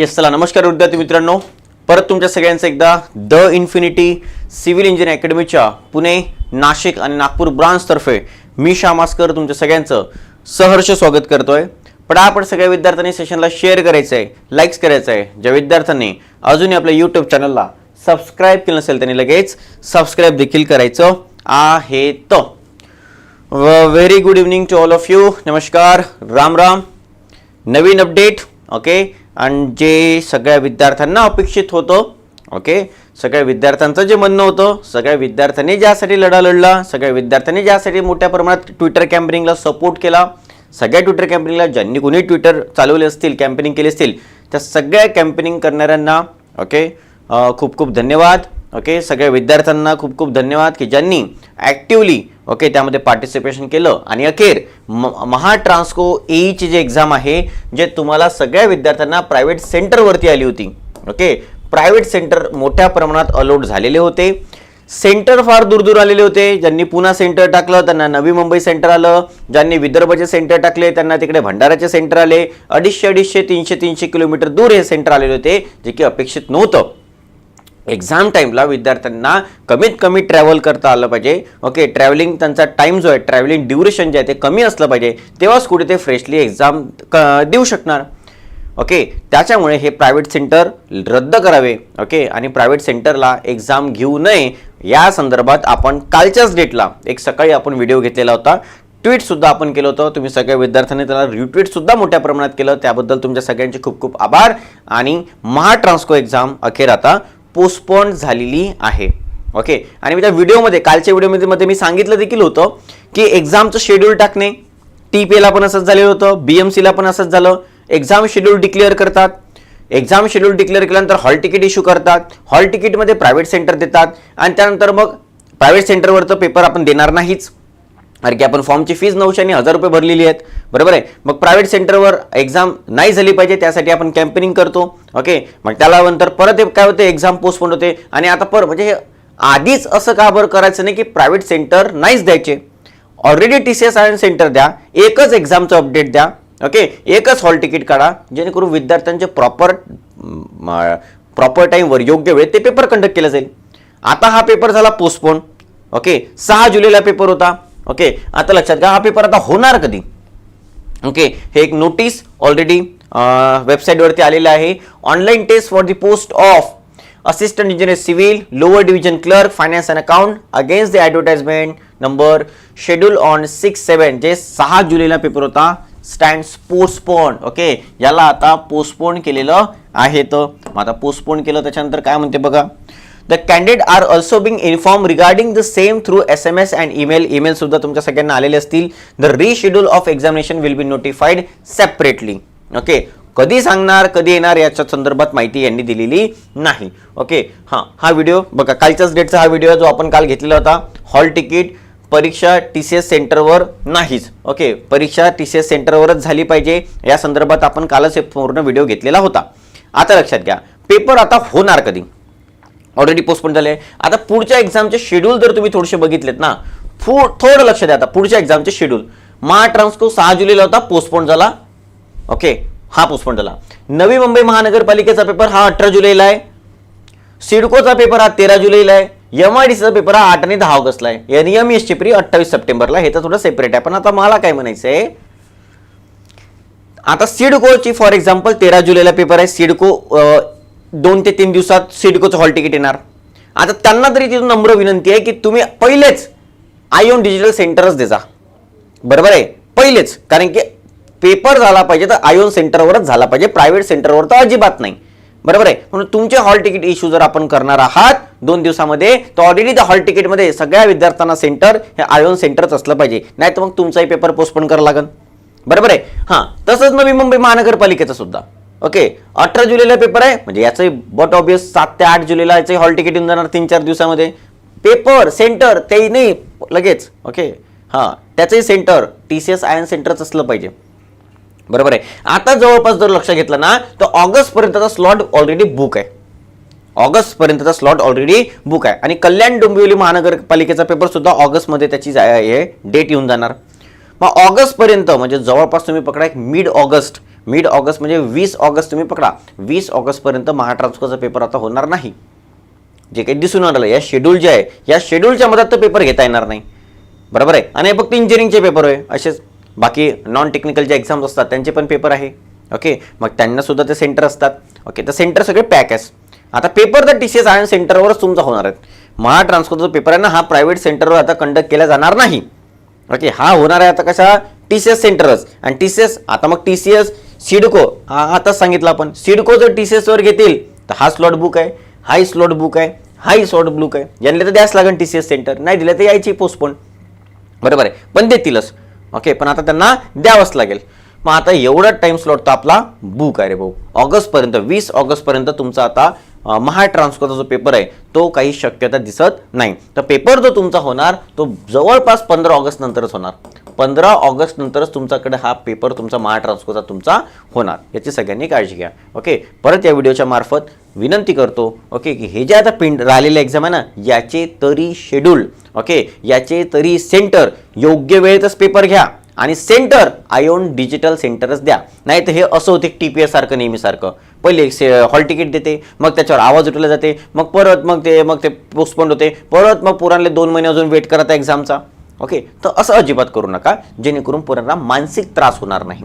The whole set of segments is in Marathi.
येस चला नमस्कार विद्यार्थी मित्रांनो. परत तुमच्या सगळ्यांचं एकदा द इन्फिनिटी सिव्हिल इंजिनिअरिंग अकॅडमीच्या पुणे नाशिक आणि नागपूर ब्रांचतर्फे मी शामास्कर तुमच्या सगळ्यांचं सहर्ष स्वागत करतोय. पटापट सगळ्या विद्यार्थ्यांनी सेशनला शेअर करायचं आहे लाईक्स करायचं आहे ज्या विद्यार्थ्यांनी अजूनही आपल्या यूट्यूब चॅनलला सबस्क्राईब केलं नसेल त्यांनी लगेच सबस्क्राईब देखील करायचं आहे. तो. Very good evening to all of you नमस्कार. राम राम. नवीन अपडेट ओके आणि जे सगळ्या विद्यार्थ्यांना अपेक्षित होतं ओके सगळ्या विद्यार्थ्यांचं जे म्हणणं होतं सगळ्या विद्यार्थ्यांनी ज्यासाठी लढा लढला सगळ्या विद्यार्थ्यांनी ज्यासाठी मोठ्या प्रमाणात ट्विटर कॅम्पेनिंगला सपोर्ट केला सगळ्या ट्विटर कॅम्पेनिंगला ज्यांनी कोणी ट्विटर चालवले असतील कॅम्पेनिंग केले असतील त्या सगळ्या कॅम्पेनिंग करणाऱ्यांना ओके खूप खूप धन्यवाद ओके सगळ्या विद्यार्थ्यांना खूप खूप धन्यवाद की ज्यांनी ॲक्टिवली ओके त्यामध्ये पार्टिसिपेशन केलं. आणि अखेर म महा एईची जी एक्झाम आहे जे तुम्हाला सगळ्या विद्यार्थ्यांना प्रायव्हेट सेंटरवरती आली होती. ओके प्रायव्हेट सेंटर मोठ्या प्रमाणात अलोट झालेले होते. सेंटर फार दूर दूर आलेले होते. ज्यांनी पुन्हा सेंटर टाकलं त्यांना नवी मुंबई सेंटर आलं. ज्यांनी विदर्भचे सेंटर टाकले त्यांना तिकडे भंडाराचे सेंटर आले. अडीचशे अडीचशे तीनशे तीनशे किलोमीटर दूर हे सेंटर आलेले होते जे की अपेक्षित नव्हतं. एक्झाम टाईमला विद्यार्थ्यांना कमीत कमी ट्रॅव्हल करता आलं पाहिजे. ओके ट्रॅव्हलिंग त्यांचा टाईम जो आहे ट्रॅव्हलिंग ड्युरेशन जे आहे ते कमी असलं पाहिजे. तेव्हाच कुठे ते फ्रेशली एक्झाम देऊ शकणार. ओके त्याच्यामुळे हे प्रायव्हेट सेंटर रद्द करावे. ओके आणि प्रायव्हेट सेंटरला एक्झाम घेऊ नये. या संदर्भात आपण कालच्याच डेटला एक सकाळी आपण व्हिडिओ घेतलेला होता. ट्विटसुद्धा आपण केलं होतं. तुम्ही सगळ्या विद्यार्थ्यांनी त्याला रिट्विट सुद्धा मोठ्या प्रमाणात केलं. त्याबद्दल तुमच्या सगळ्यांचे खूप खूप आभार. आणि महाट्रान्सको एक्झाम अखेर आता पोस्टपोन झालेली आहे. ओके आणि मी त्या व्हिडिओमध्ये कालच्या व्हिडिओमध्ये मध्ये मी सांगितलं देखील होतं की एक्झामचं शेड्यूल टाकणे टी पी एला पण असंच झालेलं होतं बी एम सीला पण असंच झालं. एक्झाम शेड्यूल डिक्लेअर करतात. एक्झाम शेड्यूल डिक्लेअर केल्यानंतर हॉल तिकीट इश्यू करतात. हॉल तिकीटमध्ये प्रायव्हेट सेंटर देतात. आणि त्यानंतर मग प्रायव्हेट सेंटरवर तर पेपर आपण देणार नाहीच. कारण की आपण फॉर्मची फीज नऊशे आणि हजार रुपये भरलेली आहेत. बरोबर आहे? मग प्रायव्हेट सेंटरवर एक्झाम नाही झाली पाहिजे त्यासाठी आपण कॅम्पेनिंग करतो. ओके मग त्याला नंतर परत काय होते? एक्झाम पोस्टपोन होते. आणि आता पर म्हणजे आधीच असं का बरं करायचं नाही की प्रायव्हेट सेंटर नाहीच द्यायचे? Already T C S I centre द्या. एकच एक्झामचं अपडेट द्या. ओके एकच हॉल तिकीट काढा. जेणेकरून विद्यार्थ्यांचे प्रॉपर प्रॉपर टाईमवर योग्य वेळेत ते पेपर कंडक्ट केला जाईल. आता हा पेपर झाला पोस्टपोन ओके सहा जुलैला पेपर होता. ओके आता लक्षात घ्या हा पेपर आता होणार कधी? ओके हे एक नोटीस ऑलरेडी वेबसाईटवरती आलेलं आहे. Online test for the post of assistant engineer civil lower division clerk finance and account against the advertisement number schedule on six seven जे सहा जुलैला पेपर होता स्टँड पोस्टपोन ओके याला आता पोस्टपोन केलेलं आहे. तर मग आता पोस्टपोन केलं त्याच्यानंतर काय म्हणते बघा? The candidate are also being inform regarding the same through S M S and email email सुद्धा तुमच्या सगळ्यांना आलेले असतील. The reschedule of examination will be notified separately okay कधी सांगणार कधी येणार याच्या संदर्भात माहिती यांनी दिलेली नाही. ओके हां हा व्हिडिओ बघा कालच्याच डेटचा हा व्हिडिओ जो आपण काल घेतलेला होता. हॉल तिकीट परीक्षा टी सी एस सेंटरवर नाहीच. ओके परीक्षा टी सी एस सेंटरवरच झाली पाहिजे. या संदर्भात आपण कालच हे पूर्ण व्हिडिओ घेतलेला होता. आता लक्षात घ्या. पेपर आता होणार कधी? ऑलरेडी पोस्टपोन झाले. आता पुढच्या एक्झामचे शेड्यूल जर तुम्ही थोडेसे बघितलेत ना थोडं लक्ष द्या आता. पुढच्या एक्झामचे शेड्यूल महा ट्रान्सको सहा जुलैला होता पोस्टपोन झाला. ओके हा पोस्टपोन झाला. नवी मुंबई महानगरपालिकेचा पेपर हा अठरा जुलैला आहे. सिडकोचा पेपर हा तेरा जुलैला आहे. एम आय डी सीचा पेपर हा आठ आणि दहा ऑगस्टला आहे. एन एम एस प्री अठ्ठावीस सप्टेंबरला हे तर थोडं सेपरेट आहे. पण आता मला काय म्हणायचं आहे? आता सिडकोची फॉर एक्झाम्पल तेरा जुलैला पेपर आहे. सिडको दोन ते तीन दिवसात सिडकोचं हॉल तिकीट येणार. आता त्यांना तरी तिथून नम्र विनंती आहे की तुम्ही पहिलेच आयोन डिजिटल सेंटरच देजा. बरोबर आहे? पहिलेच. कारण की पेपर झाला पाहिजे तर आयोन सेंटरवरच झाला पाहिजे. प्रायव्हेट सेंटरवर तर अजिबात नाही. बरोबर आहे? म्हणून तुमचे हॉल तिकीट इश्यू जर आपण करणार आहात दोन दिवसामध्ये तर ऑलरेडी त्या हॉल तिकीटमध्ये सगळ्या विद्यार्थ्यांना सेंटर हे आयोन सेंटरच असलं पाहिजे. नाही तर मग तुमचाही पेपर पोस्टपोन करावं लागेल. बरोबर आहे? हां. तसंच नवी मुंबई महानगरपालिकेचं सुद्धा. ओके अठरा जुलैला पेपर आहे. म्हणजे याचंही बट ऑबियस सात ते आठ जुलैला याचंही हॉल तिकीट येऊन जाणार तीन चार दिवसामध्ये. पेपर सेंटर तेही नाही लगेच. ओके हां त्याचंही centre T C S iON सेंटरच असलं पाहिजे. बरोबर आहे. आता जवळपास जर लक्ष घेतलं ना तर ऑगस्ट पर्यंतचा स्लॉट ऑलरेडी बुक आहे. ऑगस्ट पर्यंतचा स्लॉट ऑलरेडी बुक आहे. आणि कल्याण डोंबिवली महानगरपालिकेचा पेपर सुद्धा ऑगस्टमध्ये त्याची जा- हे डेट येऊन जाणार. मग ऑगस्टपर्यंत म्हणजे जवळपास तुम्ही पकडा एक मिड ऑगस्ट. मिड ऑगस्ट म्हणजे वीस ऑगस्ट तुम्ही पकडा. वीस ऑगस्टपर्यंत महाट्रान्सफरचा पेपर आता होणार नाही. जे काही दिसून आलं या शेड्यूल जे आहे या शेड्यूलच्या मधात तर पेपर घेता येणार नाही. बरोबर आहे? आणि हे फक्त इंजिनिअरिंगचे पेपर आहे असेच बाकी नॉन टेक्निकल जे एक्झाम्स असतात त्यांचे पण पेपर आहे. ओके मग त्यांनासुद्धा ते सेंटर असतात. ओके तर सेंटर सगळे पॅक आहेस आता पेपर तर टी सी एस आयन सेंटरवरच तुमचा होणार आहे महा ट्रान्सफरचा पेपर आहे ना हा प्रायव्हेट सेंटरवर आता कंडक्ट केला जाणार नाही. ओके हा होणार आहे आता कशा टी सी एस सेंटरच आणि टी सी एस आता मग टी सी एस सिडको हा आताच सांगितलं आपण. सिडको जर टी सी एसवर घेतील तर हा स्लॉट बुक आहे हाही स्लॉट बुक आहे हाही स्लॉट बुक आहे. यांना तर द्यास लागेल टी सी एस सेंटर नाही दिलं तर यायची पोस्टपोन बरोबर आहे. पण देतीलच. ओके पण आता त्यांना द्यावंच लागेल. मग आता एवढा टाईम स्लॉट तर आपला बुक आहे रे भाऊ. ऑगस्टपर्यंत वीस ऑगस्टपर्यंत तुमचा आता महाट्रान्सकोचा महा जो पेपर आहे तो काही शक्यता दिसत नाही. तर पेपर जो तुमचा होणार तो जवळपास पंधरा ऑगस्ट नंतरच होणार. पंधरा ऑगस्ट नंतरच तुमच्याकडे हा पेपर तुमचा महाट्रान्सकोचा तुमचा होणार. याची सगळ्यांनी काळजी घ्या. ओके? परत या व्हिडिओच्या मार्फत विनंती करतो ओके की हे जे आता पिंड राहिलेले एक्झाम आहे ना याचे तरी शेड्यूल ओके याचे तरी सेंटर योग्य वेळेतच पेपर घ्या आणि सेंटर आयोन डिजिटल सेंटरच द्या. नाही तर हे असं होते टी पी एस सारखं नेहमीसारखं. पहिले से हॉल तिकीट देते मग त्याच्यावर आवाज उठवला जाते मग परत मग ते मग ते पोस्टपोंड होते परत मग पुरांले दोन महिने अजून वेट करत एक्झामचा ओके तर असं अजिबात करू नका जेणेकरून पोरांना मानसिक त्रास होणार नाही.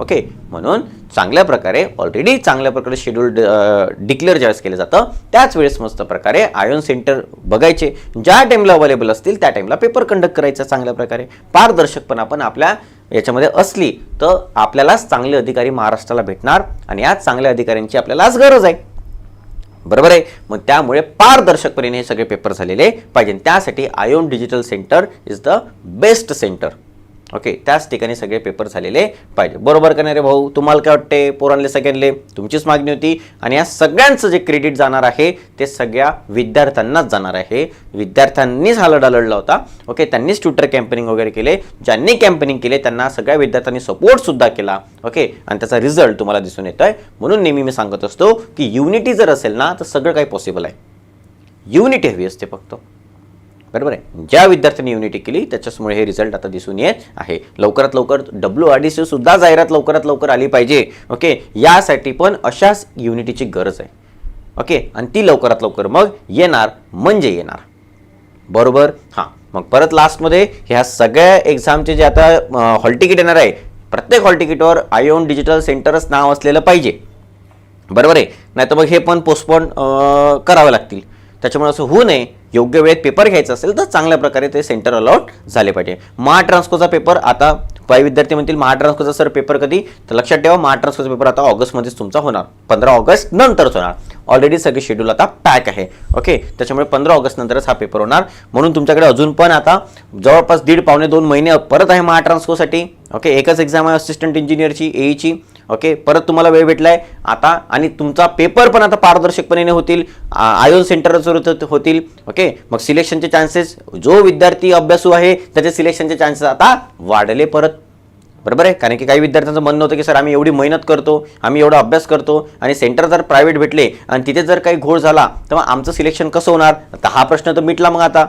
ओके म्हणून चांगल्या प्रकारे ऑलरेडी चांगल्या प्रकारे शेड्यूल डिक्लेअर ज्यावेळेस केलं जातं त्याच वेळेस मस्त प्रकारे आयोन सेंटर बघायचे. ज्या टाईमला अवेलेबल असतील त्या टाईमला पेपर कंडक्ट करायचा चांगल्या प्रकारे. पारदर्शकपणा पण आपल्या याच्यामध्ये असली तर आपल्यालाच चांगले अधिकारी महाराष्ट्राला भेटणार आणि याच चांगल्या अधिकाऱ्यांची आपल्यालाच गरज आहे. बरोबर आहे? मग त्यामुळे पारदर्शकपणे हे सगळे पेपर झालेले पाहिजे. त्यासाठी iON digital centre is the best centre okay त्याच ठिकाणी सगळे पेपर झालेले पाहिजे. बरोबर का नाही रे भाऊ? तुम्हाला काय वाटते पोरांले सगळ्यांले? तुमचीच मागणी होती. आणि या सगळ्यांचं जे क्रेडिट जाणार आहे ते सगळ्या विद्यार्थ्यांनाच जाणार आहे. विद्यार्थ्यांनीच हा लढा होता. ओके त्यांनीच ट्विटर कॅम्पेनिंग वगैरे केले. ज्यांनी कॅम्पेनिंग केले त्यांना सगळ्या विद्यार्थ्यांनी सपोर्टसुद्धा केला. ओके आणि त्याचा रिझल्ट तुम्हाला दिसून येतोय. आहे म्हणून नेहमी मी सांगत असतो की युनिटी जर असेल ना तर सगळं काही पॉसिबल आहे. युनिटी हवी असते फक्त. बरोबर आहे? ज्या विद्यार्थ्यांनी युनिटी केली त्याच्यामुळे हे रिझल्ट आता दिसून येत आहे. लवकरात लवकर डब्ल्यू आर डी सी सुद्धा जाहिरात लवकरात लवकर आली पाहिजे ओके यासाठी पण अशाच युनिटीची गरज आहे ओके आणि ती लवकरात लवकर मग येणार म्हणजे येणार. बरोबर? हां. मग परत लास्टमध्ये ह्या सगळ्या एक्झामचे जे आता हॉल तिकीट येणार आहे प्रत्येक हॉल तिकीटवर आयोन डिजिटल सेंटरच नाव असलेलं पाहिजे. बरोबर आहे? नाही तर मग हे पण पोस्टपोन करावे लागतील. त्याच्यामुळे असं होऊ नये. योग्य वेळेत पेपर घ्यायचा असेल तर चांगल्या प्रकारे ते सेंटर अलॉट झाले पाहिजे. महाट्रान्स्कोचा पेपर आता काही विद्यार्थी म्हणतील महाट्रान्स्कोचा सर पेपर कधी? तर लक्षात ठेवा महा ट्रान्सकोचा पेपर आता ऑगस्टमध्येच तुमचा होणार. पंधरा ऑगस्ट नंतरच होणार. ऑलरेडी सगळे शेड्यूल आता पॅक आहे. ओके त्याच्यामुळे पंधरा ऑगस्ट नंतरच हा पेपर होणार. म्हणून तुमच्याकडे अजून पण आता जवळपास दीड पावणे दोन महिने परत आहे महाट्रान्स्कोसाठी ओके एकच एक्झाम आहे असिस्टंट इंजिनियरची एईची ओके परत तुम्हाला वेळ भेटलाय. आता आणि तुमचा पेपर पण आता पारदर्शकपणे होतील. आयोन सेंटरच होतील. ओके मग सिलेक्शनचे चान्सेस जो विद्यार्थी अभ्यासू आहे त्याचे सिलेक्शनचे चान्सेस आता वाढले परत. बरोबर आहे? कारण की काही विद्यार्थ्यांचं म्हणणं होतं की सर आम्ही एवढी मेहनत करतो आम्ही एवढा अभ्यास करतो आणि सेंटर जर प्रायव्हेट भेटले आणि तिथे जर काही घोळ झाला तर मग आमचं सिलेक्शन कसं होणार? तर हा प्रश्न तर मिटला मग आता.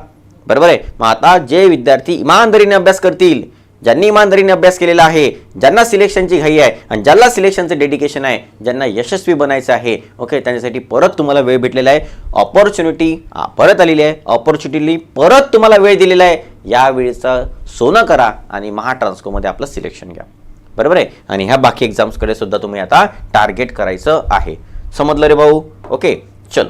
बरोबर आहे? मग आता जे विद्यार्थी इमानदारीने अभ्यास करतील ज्यांनी इमानदारीने अभ्यास केलेला आहे ज्यांना सिलेक्शनची घाई आहे आणि ज्यांना सिलेक्शनचं डेडिकेशन आहे ज्यांना यशस्वी बनायचं आहे ओके त्यांच्यासाठी परत तुम्हाला वेळ भेटलेला आहे. ऑपॉर्च्युनिटी परत आलेली आहे. ऑपॉर्च्युनिटी परत तुम्हाला वेळ दिलेला आहे. या वेळेचं सोनं करा आणि महाट्रान्सकोमध्ये आपलं सिलेक्शन घ्या. बरोबर आहे? आणि ह्या बाकी एक्झाम्सकडे सुद्धा तुम्ही आता टार्गेट करायचं आहे. समजलं रे भाऊ? ओके चल.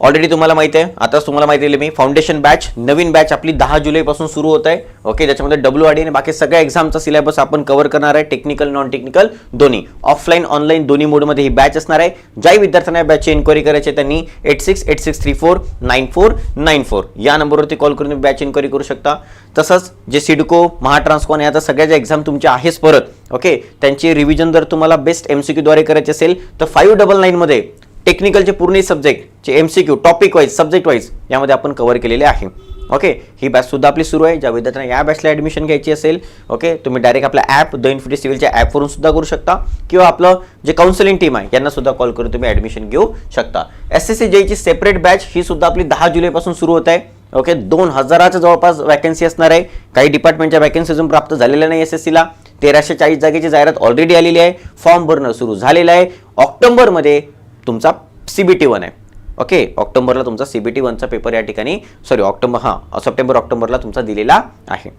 ऑलरेडी तुम्हाला माहिती आहे. आताच तुम्हाला माहिती आहे मी. फाउंडेशन बॅच नवीन बॅच आपली दहा जुलैपासून सुरू होत आहे. ओके ज्याच्यामध्ये डब्ल्यू आर डी आणि बाकी सगळ्या एक्झामचा सिलेबस आपण कव्हर करणार आहे. टेक्निकल नॉन टेक्निकल दोन्ही. ऑफलाईन ऑनलाईन दोन्ही मोडमध्ये ही बॅच असणार आहे. ज्याही विद्यार्थ्यांना बॅचची इन्क्वायरी करायची आहे, त्यांनी eight six eight six three four nine four nine four या नंबरवरती कॉल करून तुम्ही बॅच इन्क्वायरी करू शकता. तसंच जे सिडको महाट्रान्सकॉन आणि आता सगळ्या ज्या एक्झाम तुमच्या आहेच परत. ओके त्यांची रिव्हिजन जर तुम्हाला बेस्ट एम सी क्यूद्वारे करायची असेल तर फाईव्ह डबल नाईनमध्ये टेक्निकलचे पूर्ण सब्जेक्टचे M C Q topic wise subject wise यामध्ये आपण कव्हर केलेले आहे. ओके ही बॅच सुद्धा आपली सुरू आहे. ज्या विद्यार्थ्यांना या बॅचला ॲडमिशन घ्यायची असेल ओके तुम्ही डायरेक्ट आपला ॲप द इन्फिटी सिव्हिलच्या ॲपवरून सुद्धा करू शकता. किंवा आपलं जे काउन्सिलिंग टीम आहे यांना सुद्धा कॉल करून तुम्ही ॲडमिशन घेऊ शकता. एस एस सी जेईची सेपरेट बॅच ही सुद्धा आपली दहा जुलैपासून सुरू होत आहे. ओके दोन हजाराच्या जवळपास वॅकन्सी असणार आहे. काही डिपार्टमेंटच्या वॅकन्सी अजून प्राप्त झालेल्या नाही एस एस सीला तेराशे चाळीस जागेची जाहिरात ऑलरेडी आलेली आहे. फॉर्म भरणं सुरू झालेलं आहे. ऑक्टोबरमध्ये तुमचा सी बी टी वन आहे. ओके ऑक्टोबरला तुमचा सी बी टी वनचा पेपर या ठिकाणी सॉरी ऑक्टोबर हां सप्टेंबर ऑक्टोबरला तुमचा दिलेला आहे.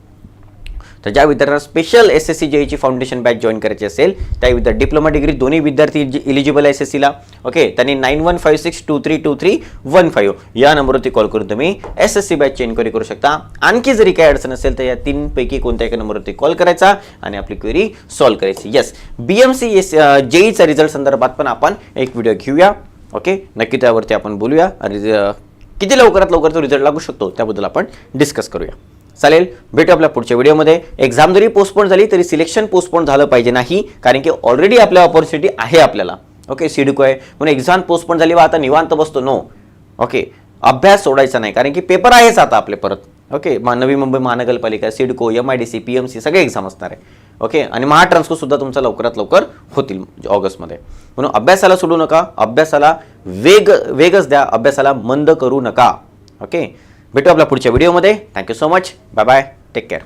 तर ज्या विद्यार्थ्यांना स्पेशल एस एस सी जेईची फाउंडेशन बॅच जॉईन करायची असेल त्या विद्यार्थी डिप्लोमा डिग्री दोन्ही विद्यार्थी इलिजिबल आहे एस एस सीला ओके त्यांनी nine one five six two three two three one five या नंबरवरती कॉल करून तुम्ही एस एस सी बॅचची इन्क्वायरी करू शकता. आणखी जरी काही अडचण असेल तर या तीनपैकी कोणत्या एका नंबरवरती कॉल करायचा आणि आपली क्वेरी सॉल्व्ह करायची. Yes B M C S जेईचा result संदर्भात पण आपण एक व्हिडिओ घेऊया ओके नक्की त्यावरती आपण बोलूया आणि किती लवकरात लवकर तो रिझल्ट लागू शकतो त्याबद्दल आपण डिस्कस करूया. चालेल भेटू आपल्या पुढच्या व्हिडिओमध्ये. एक्झाम जरी पोस्टपोन झाली तरी सिलेक्शन पोस्टपोन झालं पाहिजे नाही कारण की ऑलरेडी आपल्या ऑपॉर्च्युनिटी आहे आपल्याला. ओके सिडको आहे. म्हणून एक्झाम पोस्टपोन झाली व आता निवांत बसतो. नो ओके अभ्यास सोडायचा नाही कारण की पेपर आहेच आता आपले परत. ओके मा नवी मुंबई महानगरपालिका CIDCO M I D C P M C सगळे एक्झाम असणार आहे. ओके आणि महाट्रान्सको तुमचा लवकरात लवकर होतील ऑगस्टमध्ये. म्हणून अभ्यासाला सोडू नका. अभ्यासाला वेग वेगच द्या. अभ्यासाला मंद करू नका. ओके भेटू आपल्या पुढच्या व्हिडिओमध्ये. Thank you so much bye bye take care